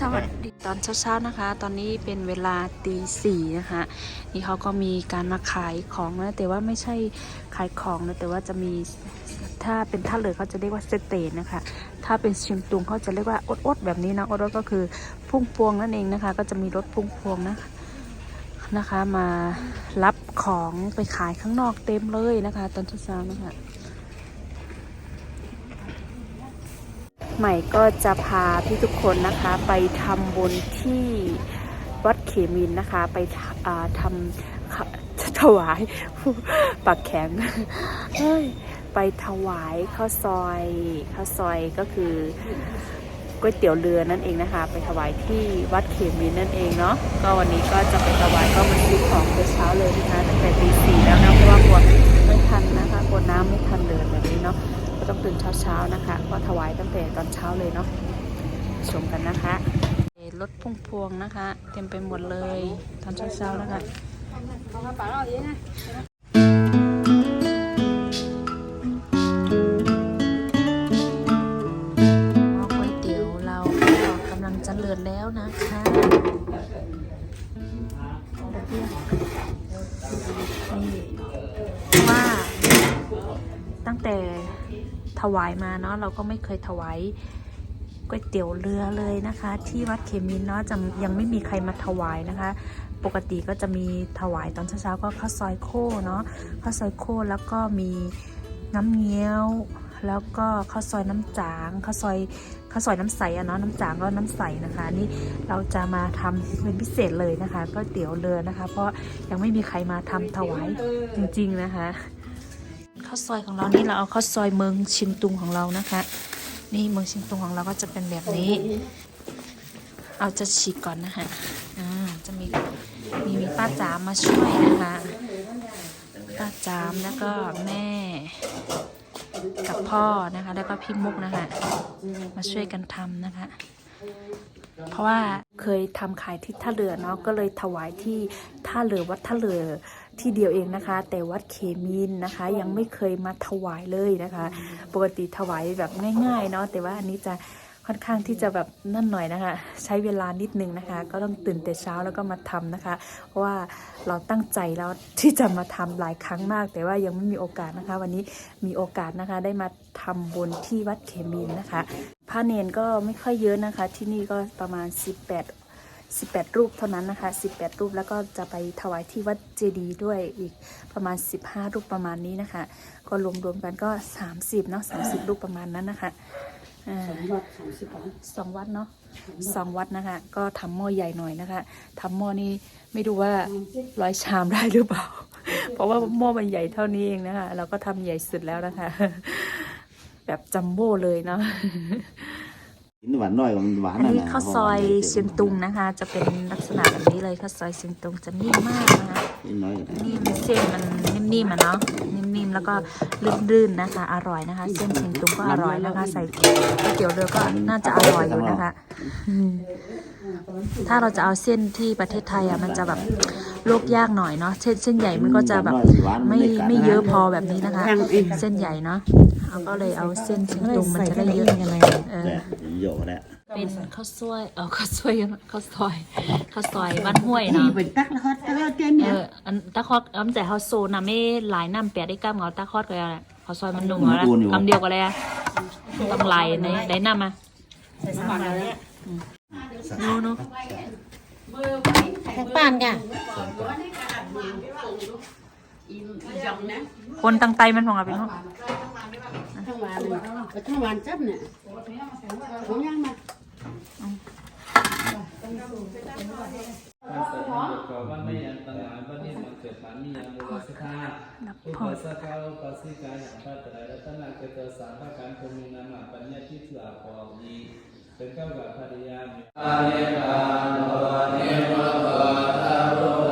สวัสดีตอนเช้าๆนะคะ ตอนนี้เป็นเวลาตีสี่นะคะนี่เขาก็มีการมาขายของนะแต่ว่าไม่ใช่ขายของนะแต่ว่าจะมีถ้าเป็นท่าเรือเขาจะเรียกว่าสเตนนะคะ ถ้าเป็นชียงตุงเขาจะเรียกว่าอดอดๆแบบนี้นะอดอดๆก็คือพุ่งพวงนั่นเองนะคะ ก็จะมีรถพุ่งพวงนะนะคะ มารับของไปขายข้างนอกเต็มเลยนะคะ ตอนเช้าๆนะคะ ใหม่ก็จะพาพี่ทุกคนนะคะ ไปทำบุญที่วัดเขมินนะคะ ไปทำอ่าถวายปากแข็งไปถวายข้าวซอยข้าวซอยก็คือก๋วยเตี๋ยวเรือนั่นเองนะคะ ไปถวายที่วัดเขมินนั่นเองเนาะก็วันนี้ก็จะไปถวายก็มาซื้อของแต่เช้าเลยนะคะตั้งแต่ตีสี่แล้วนะเพราะว่ากลัวไม่ทันนะคะกลัวน้ำไม่ทันเดินแบบนี้เนาะ ก็ต้องตื่นเช้าๆนะคะ ก็ถวายตั้งแต่ตอนเช้าเลยเนาะชมกันนะคะรถพุ่งพวงนะคะ เต็มไปหมดเลยตอนเช้าๆนะคะ ถวายมาเนาะเราก็ไม่เคยถวายก๋วยเตี๋ยวเรือเลยนะคะ ที่วัดเขมินเนาะจะยังไม่มีใครมาถวายนะคะ ปกติก็จะมีถวายตอนเช้าๆก็ข้าวซอยโค้เนาะข้าวซอยโค้แล้วก็มีน้ำเงี้ยว แล้วก็ข้าวซอยน้ำจางข้าวซอยข้าวซอยน้ำใสอะเนาะน้ำจางก็น้ำใสนะคะนี่เราจะมาทำเป็นพิเศษเลยนะคะก๋วยเตี๋ยวเรือนะคะ เพราะยังไม่มีใครมาทำถวายจริง ๆนะคะ ข้าวซอยของเรานี่เราเอาข้าวซอยเมืองชิมตุงของเรานะคะ นี่เมืองชิมตุงของเราก็จะเป็นแบบนี้ เอาจะฉีกก่อนนะคะอ่าจะมีมีมีป้าจามมาช่วยนะคะป้าจามแล้วก็แม่กับพ่อนะคะ แล้วก็พี่มุกนะคะ มาช่วยกันทำนะคะ เพราะว่าเคยทำขายที่ท่าเรือเนาะก็เลยถวายที่ท่าเรือวัดท่าเรือ ที่เดียวเองนะคะ แต่วัดเขมินนะคะ ยังไม่เคยมาถวายเลยนะคะ ปกติถวายแบบง่ายๆเนาะแต่ว่าอันนี้จะค่อนข้างที่จะแบบนั่นหน่อยนะคะ ใช้เวลานิดนึงนะคะ ก็ต้องตื่นแต่เช้าแล้วก็มาทำนะคะ เพราะว่าเราตั้งใจแล้วที่จะมาทำหลายครั้งมาก แต่ว่ายังไม่มีโอกาสนะคะ วันนี้มีโอกาสนะคะ ได้มาทำบุญที่วัดเขมินนะคะพระเนนก็ไม่ค่อยเยอะนะคะ ที่นี่ก็ประมาณ 18 18 รูปเท่านั้นนะคะ 18 รูปแล้วก็จะไปถวายที่วัดเจดีย์ด้วยอีกประมาณ 15 รูปประมาณนี้นะคะ ก็รวมๆกันก็ 30เนาะ30 รูปประมาณนั้นนะคะอ่าวัดสามสิบบาทสองวัดเนาะสองวัดนะคะ ก็ทำหม้อใหญ่หน่อยนะคะทำหม้อนี้ไม่รู้ว่าร้อยชามได้หรือเปล่า เพราะว่าหม้อมันใหญ่เท่านี้เองนะคะ เราก็ทำใหญ่สุดแล้วนะคะ แบบจัมโบ้เลยเนาะ หินหวานน้อยกว่ามันหวานอันนั่นนี้น่ะข้าวซอยเชียงตุงนะคะ จะเป็นลักษณะแบบนี้เลยข้าวซอยเชียงตุงจะนิ่มมากนะคะหินน้อยกว่านิ่มเส้นมันนิ่มๆอะเนาะนิ่มๆแล้วก็ลื่นๆนะคะ อร่อยนะคะ เส้นเชียงตุงก็อร่อยนะคะ ใส่ก๋วยเตี๋ยวเรือก็น่าจะอร่อยอยู่นะคะอืมถ้าเราจะเอาเส้นที่ประเทศไทยอะมันจะแบบลวกยากหน่อยเนาะเส้นเส้นใหญ่มันก็จะแบบไม่ไม่เยอะพอแบบนี้นะคะ เส้นใหญ่เนาะเราก็เลยเอาเส้นเชียงตุงมันจะได้เยอะเออเนี่ย โยกแล้วเป็นข้าวซอยเออข้าวซอยข้าวซอยข้าวซอยบ้านห้วยเนาะเป็นตักแล้วแต่ว่าเจนเอเนี่ยออันตะคอดอันแต่เขาโซนะไม่หลายน้ำแปดได้กล้ามเอาตะคอดก็แล้วแหละเขาซอยมันหนุ่มแล้วนะคำเดียวก็เลยอะต้องไหลในได้น้ำมาโน่โน่ทางบ้านกันคนตั้งไตมันของเราเป็นห้อง ทางวันทางวันจับเนี่ยของยังมาก็วันไม่ยันตนาวันนี้มันเกิดมามียังบุรสธารับอุพปอสกาอุปสิกาอย่างพระตรัยรัตนาเกิดสามประการคงมีนามาปัญญาที่เสื่อพอดีเป็นเก้ากับภริยาอาเนกาโนเนมะตตารุกา